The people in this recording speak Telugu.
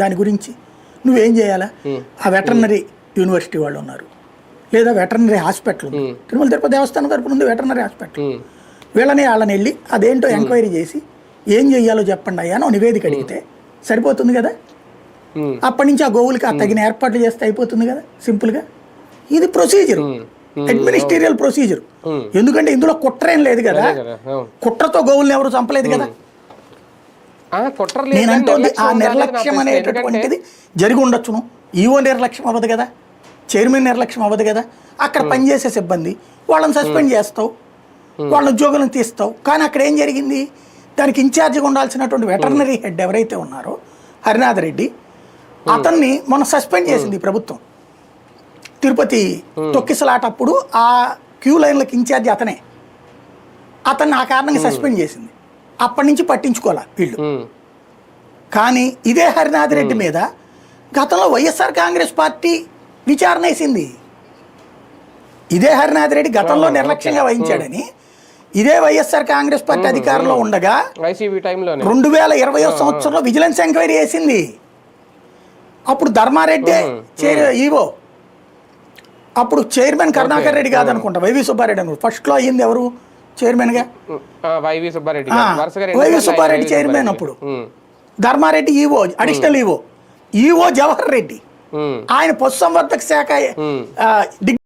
దాని గురించి నువ్వేం చేయాలా? ఆ వెటర్నరీ యూనివర్సిటీ వాళ్ళు ఉన్నారు. లేదా వెటర్నరీ హాస్పిటల్ తిరుమల తిరుపతి దేవస్థానం తరపున ఉంది వెటర్నరీ హాస్పిటల్. వీళ్ళని వాళ్ళని వెళ్ళి అదేంటో ఎంక్వైరీ చేసి ఏం చెయ్యాలో చెప్పండి అయ్యా నివేదిక అడిగితే సరిపోతుంది కదా? అప్పటి నుంచి ఆ గోవులకి ఆ తగిన ఏర్పాట్లు చేస్తే అయిపోతుంది కదా? సింపుల్గా ఇది ప్రొసీజర్. అడ్మినిస్ట్రీరియల్ ప్రొసీజర్. ఎందుకంటే ఇందులో కుట్ర ఏం లేదు కదా. కుట్రతో గోవుల్ని ఎవరు చంపలేదు కదా? నేను అంటోంది ఆ నిర్లక్ష్యం. అనేటటువంటిది జరిగి ఉండొచ్చును. ఈవో నిర్లక్ష్యం అవ్వదు కదా చైర్మన్ నిర్లక్ష్యం అవ్వదు కదా అక్కడ పనిచేసే సిబ్బంది వాళ్ళని సస్పెండ్ చేస్తావు వాళ్ళ ఉద్యోగులను తీస్తావు. కానీ అక్కడ ఏం జరిగింది? దానికి ఇన్ఛార్జిగా ఉండాల్సినటువంటి వెటర్నరీ హెడ్ ఎవరైతే ఉన్నారో హరినాథ్ రెడ్డి అతన్ని మొన్న సస్పెండ్ చేసింది ప్రభుత్వం. తిరుపతి తొక్కిసలాటప్పుడు ఆ క్యూ లైన్లకు ఇన్ఛార్జి అతనే. అతన్ని ఆ కారణంగా సస్పెండ్ చేసింది. అప్పటి నుంచి పట్టించుకోవాలా వీళ్ళు. కానీ ఇదే హరినాథ్ రెడ్డి మీద గతంలో వైఎస్ఆర్ కాంగ్రెస్ పార్టీ విచారణ వేసింది. ఇదే హరినాథ్ రెడ్డి గతంలో నిర్లక్ష్యంగా వహించాడని. ఇదే వైఎస్ఆర్ కాంగ్రెస్ పార్టీ అధికారంలో ఉండగా రెండు వేల ఇరవై సంవత్సరంలో విజిలెన్స్ ఎంక్వైరీ వేసింది. అప్పుడు ధర్మారెడ్డి చైర్ ఈవో. అప్పుడు చైర్మన్ కరుణాకర్ రెడ్డి కాదనుకుంటా వైవి సుబ్బారెడ్డి అనుకుంటా ఫస్ట్లో అయ్యింది ఎవరు? చైర్మన్గా? YV Subba Reddy YV Subba Reddy chairman. అప్పుడు. Dharma Reddy EO additional EO. EO Jawahar Reddy. ఆయన పశుసంవర్ధక శాఖ ఉమ్. ఆ, డిగ్